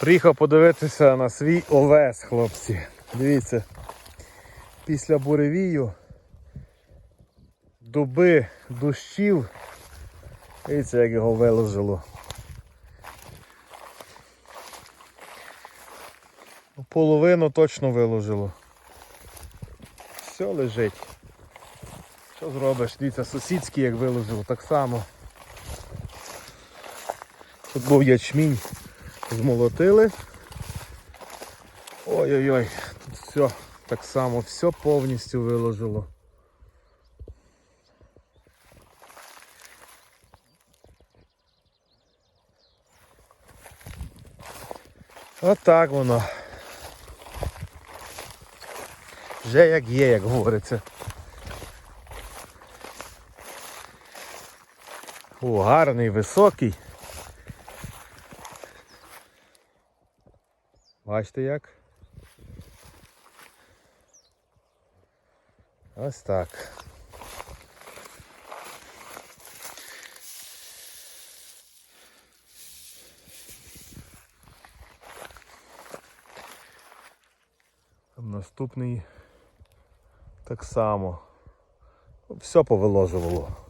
Приїхав подивитися на свій овес, хлопці. Дивіться, після буревію, дуби, дощів. Дивіться, як його виложило. Половину точно виложило. Все лежить. Що зробиш? Дивіться, сусідський як виложило, так само. Тут був ячмінь, змолотили. Ой-ой-ой, тут все так само, все повністю виложило. Отак воно. Вже як є, як говориться. О, гарний, високий. Бачите як? Ось так. Наступний так само. Все повиложувало.